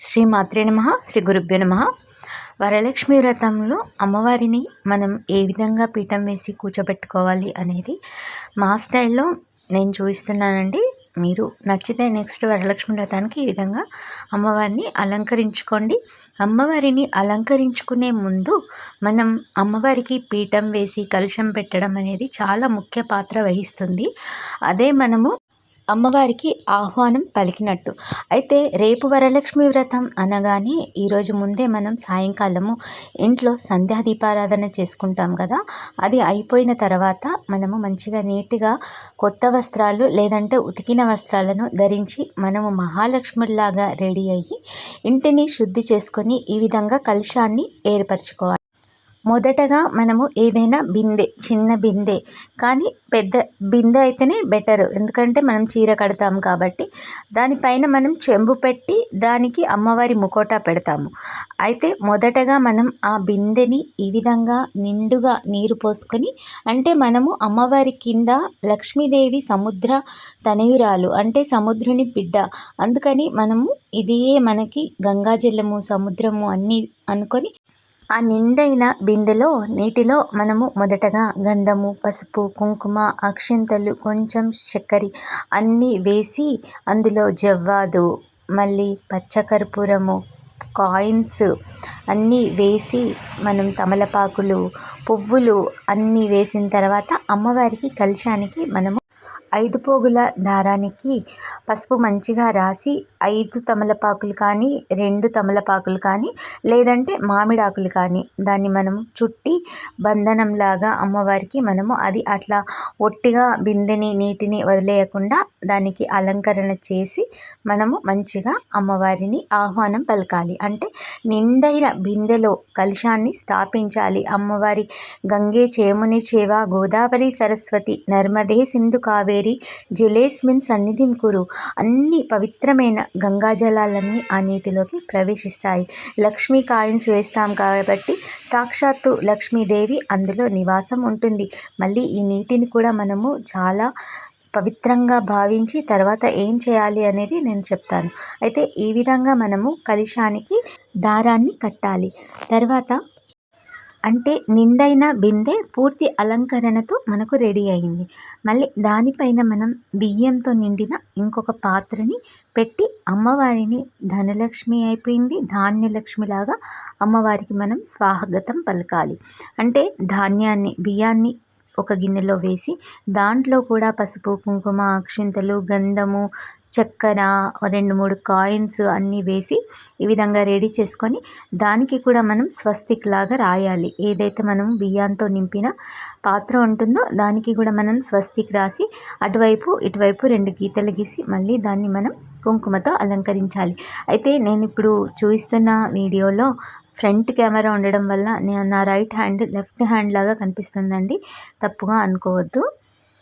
శ్రీ మాత్రే నమ శ్రీ గురుభ్యో నమ. వరలక్ష్మి వ్రతంలో అమ్మవారిని మనం ఏ విధంగా పీఠం వేసి కూర్చోబెట్టుకోవాలి అనేది మా స్టైల్లో నేను చూపిస్తున్నానండి. మీరు నచ్చితే నెక్స్ట్ వరలక్ష్మి వ్రతానికి ఈ విధంగా అమ్మవారిని అలంకరించుకోండి. అమ్మవారిని అలంకరించుకునే ముందు మనం అమ్మవారికి పీఠం వేసి కలుషం పెట్టడం అనేది చాలా ముఖ్య పాత్ర వహిస్తుంది. అదే మనము అమ్మవారికి ఆహ్వానం పలికినట్టు. అయితే రేపు వరలక్ష్మి వ్రతం అనగానే ఈరోజు ముందే మనం సాయంకాలము ఇంట్లో సంధ్యా దీపారాధన చేసుకుంటాం కదా. అది అయిపోయిన తర్వాత మనము మంచిగా నీట్గా కొత్త వస్త్రాలు లేదంటే ఉతికిన వస్త్రాలను ధరించి మనము మహాలక్ష్మిలాగా రెడీ అయ్యి ఇంటిని శుద్ధి చేసుకొని ఈ విధంగా కలుషాన్ని ఏర్పరచుకోవాలి. మొదటగా మనము ఏదైనా బిందె చిన్న బిందె. కానీ పెద్ద బిందె అయితేనే బెటర్. ఎందుకంటే మనం చీర కడతాం కాబట్టి. దానిపైన మనం చెంబు పెట్టి దానికి అమ్మవారి ముకోటా పెడతాము. అయితే మొదటగా మనం ఆ బిందెని ఈ విధంగా నిండుగా నీరు పోసుకొని అంటే మనము అమ్మవారి కింద లక్ష్మీదేవి సముద్ర తనయురాలు అంటే సముద్రుని బిడ్డ. అందుకని మనము ఇదియే మనకి గంగాజలము సముద్రము అన్నీ అనుకొని ఆ నిండైన బిందెలో నీటిలో మనము మొదటగా గంధము పసుపు కుంకుమ అక్షింతలు కొంచెం చక్కెర అన్నీ వేసి అందులో జవ్వాదు మళ్ళీ పచ్చకర్పూరము కాయిన్స్ అన్నీ వేసి మనం తమలపాకులు పువ్వులు అన్నీ వేసిన తర్వాత అమ్మవారికి కలశానికి మనము ఐదు పోగుల దారానికి పసుపు మంచిగా రాసి ఐదు తమలపాకులు కానీ రెండు తమలపాకులు కానీ లేదంటే మామిడాకులు కానీ దాన్ని మనం చుట్టి బంధనంలాగా అమ్మవారికి మనము అది అట్లా ఒట్టిగా బిందెని నీటిని వదిలేయకుండా దానికి అలంకరణ చేసి మనము మంచిగా అమ్మవారిని ఆహ్వానం పలకాలి. అంటే నిండైన బిందెలో కలుషాన్ని స్థాపించాలి. అమ్మవారి గంగే చేముని చేవ గోదావరి సరస్వతి నర్మదే సింధు కావేరి చేరి జలేస్మిన్ సన్నిధిం కురు. అన్ని పవిత్రమైన గంగాజలాలన్నీ ఆ నీటిలోకి ప్రవేశిస్తాయి. లక్ష్మీ కాయిన్స్ వేస్తాం కాబట్టి సాక్షాత్తు లక్ష్మీదేవి అందులో నివాసం ఉంటుంది. మళ్ళీ ఈ నీటిని కూడా మనము చాలా పవిత్రంగా భావించి తర్వాత ఏం చేయాలి అనేది నేను చెప్తాను. అయితే ఈ విధంగా మనము కలుషానికి దారాన్ని కట్టాలి. తర్వాత అంటే నిండైన బిందె పూర్తి అలంకరణతో మనకు రెడీ అయింది. మళ్ళీ దానిపైన మనం బియ్యంతో నిండిన ఇంకొక పాత్రని పెట్టి అమ్మవారిని ధనలక్ష్మి అయిపోయింది. ధాన్యలక్ష్మిలాగా అమ్మవారికి మనం స్వాగతం పలకాలి. అంటే ధాన్యాన్ని బియ్యాన్ని ఒక గిన్నెలో వేసి దాంట్లో కూడా పసుపు కుంకుమ అక్షింతలు గంధము చక్కెర రెండు మూడు కాయిన్స్ అన్నీ వేసి ఈ విధంగా రెడీ చేసుకొని దానికి కూడా మనం స్వస్తిక్ లాగా రాయాలి. ఏదైతే మనం బియ్యంతో నింపిన పాత్ర ఉంటుందో దానికి కూడా మనం స్వస్తిక్ రాసి అటువైపు ఇటువైపు రెండు గీతలు గీసి మళ్ళీ దాన్ని మనం కుంకుమతో అలంకరించాలి. అయితే నేను ఇప్పుడు చూపిస్తున్న వీడియోలో ఫ్రంట్ కెమెరా ఉండడం వల్ల నేను నా రైట్ హ్యాండ్ లెఫ్ట్ హ్యాండ్ లాగా కనిపిస్తుందండి. తప్పుగా అనుకోవద్దు.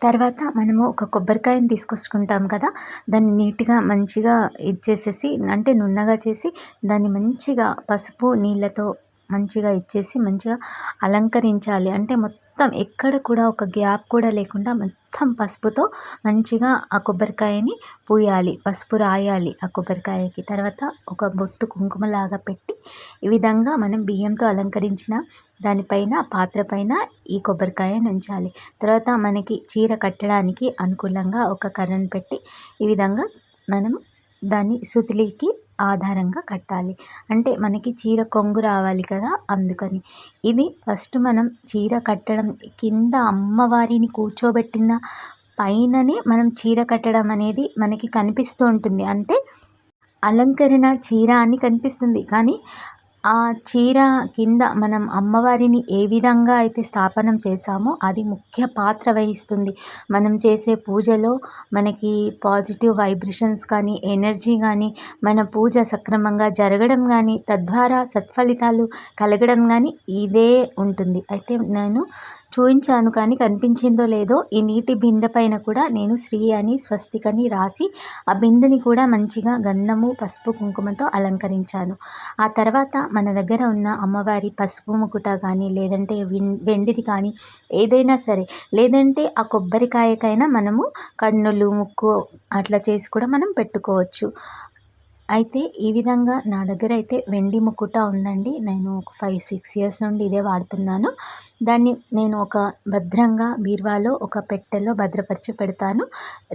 తర్వాత మనము ఒక కొబ్బరికాయని తీసుకొచ్చుకుంటాం కదా దాన్ని నీట్గా మంచిగా ఇచ్చేసేసి అంటే నున్నగా చేసి దాన్ని మంచిగా పసుపు నీళ్ళతో మంచిగా ఇచ్చేసి మంచిగా అలంకరించాలి. అంటే మొత్తం ఎక్కడ కూడా ఒక గ్యాప్ కూడా లేకుండా మొత్తం పసుపుతో మంచిగా ఆ కొబ్బరికాయని పూయాలి. పసుపు రాయాలి ఆ కొబ్బరికాయకి. తర్వాత ఒక బొట్టు కుంకుమలాగా పెట్టి ఈ విధంగా మనం బియ్యంతో అలంకరించిన దానిపైన పాత్ర పైన ఈ కొబ్బరికాయను ఉంచాలి తర్వాత మనకి చీర కట్టడానికి అనుకూలంగా ఒక కర్రను పెట్టి ఈ విధంగా మనం దాన్ని సుతిలికి ఆధారంగా కట్టాలి. అంటే మనకి చీర కొంగు రావాలి కదా అందుకని. ఇది ఫస్ట్ మనం చీర కట్టడం కింద అమ్మవారిని కూర్చోబెట్టిన పైననే మనం చీర కట్టడం అనేది మనకి కనిపిస్తూ ఉంటుంది. అంటే అలంకరణ చీర అని కనిపిస్తుంది. కానీ ఆ చీర కింద మనం అమ్మవారిని ఏ విధంగా అయితే స్థాపనం చేసామో అది ముఖ్య పాత్ర వహిస్తుంది. మనం చేసే పూజలో మనకి పాజిటివ్ వైబ్రేషన్స్ కానీ ఎనర్జీ కానీ మన పూజ సక్రమంగా జరగడం కానీ తద్వారా సత్ఫలితాలు కలగడం కానీ ఇదే ఉంటుంది. అయితే నేను చూయించాను కానీ కనిపించిందో లేదో ఈ నీటి బిందె పైన కూడా నేను శ్రీ అని స్వస్తికని రాసి ఆ బిందెని కూడా మంచిగా గంధము పసుపు కుంకుమతో అలంకరించాను. ఆ తర్వాత మన దగ్గర ఉన్న అమ్మవారి పసుపు ముకుట కానీ లేదంటే వెండిది కానీ ఏదైనా సరే లేదంటే ఆ కొబ్బరికాయకైనా మనము కన్నులు ముక్కు అట్లా చేసి కూడా మనం పెట్టుకోవచ్చు. అయితే ఈ విధంగా నా దగ్గర అయితే వెండి ముకుట ఉందండి. నేను ఒక ఫైవ్ సిక్స్ ఇయర్స్ నుండి ఇదే వాడుతున్నాను. దాన్ని నేను ఒక భద్రంగా బీరువాలో ఒక పెట్టెలో భద్రపరిచి పెడతాను.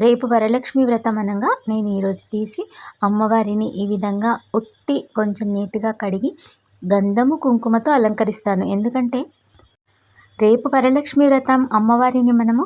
రేపు వరలక్ష్మి వ్రతం అనగా నేను ఈరోజు తీసి అమ్మవారిని ఈ విధంగా ఉట్టి కొంచెం నీట్గా కడిగి గంధము కుంకుమతో అలంకరిస్తాను. ఎందుకంటే రేపు వరలక్ష్మి వ్రతం అమ్మవారిని మనము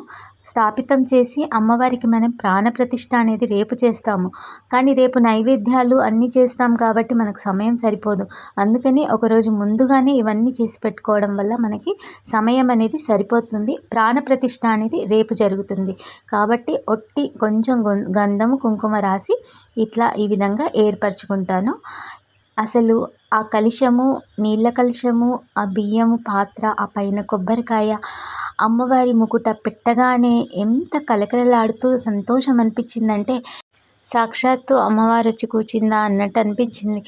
స్థాపితం చేసి అమ్మవారికి మనం ప్రాణప్రతిష్ఠ అనేది రేపు చేస్తాము. కానీ రేపు నైవేద్యాలు అన్నీ చేస్తాం కాబట్టి మనకు సమయం సరిపోదు. అందుకని ఒకరోజు ముందుగానే ఇవన్నీ చేసి పెట్టుకోవడం వల్ల మనకి సమయం అనేది సరిపోతుంది. ప్రాణప్రతిష్ఠ అనేది రేపు జరుగుతుంది. కాబట్టి ఒట్టి కొంచెం గంధము కుంకుమ రాసి ఇట్లా ఈ విధంగా ఏర్పరచుకుంటాను. అసలు ఆ కలశము నీళ్ళ కలశము ఆ బియ్యము పాత్ర ఆ పైన కొబ్బరికాయ అమ్మవారి ముకుట పెట్టగానే ఎంత కలకలలాడుతూ సంతోషం అనిపించిందంటే సాక్షాత్తు అమ్మవారు వచ్చి కూర్చుందా అన్నట్టు అనిపించింది.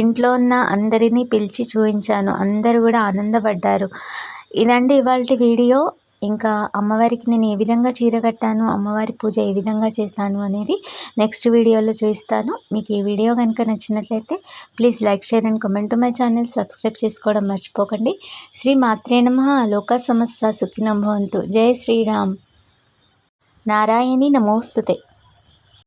ఇంట్లో ఉన్న అందరినీ పిలిచి చూపించాను అందరూ కూడా ఆనందపడ్డారు. ఇదండి ఇవాళ వీడియో ఇంకా అమ్మవారికి నేను ఏ విధంగా చీర కట్టాను అమ్మవారి పూజ ఏ విధంగా చేశాను అనేది నెక్స్ట్ వీడియోలో చూపిస్తాను. మీకు ఈ వీడియో కనుక నచ్చినట్లయితే please like share and comment my channel. Subscribe చేసుకోవడం మర్చిపోకండి. శ్రీ మాత్రే నమ. లోక సమస్త సుఖినం భవంతు. జై శ్రీరామ్. నారాయణి నమోస్తుతే.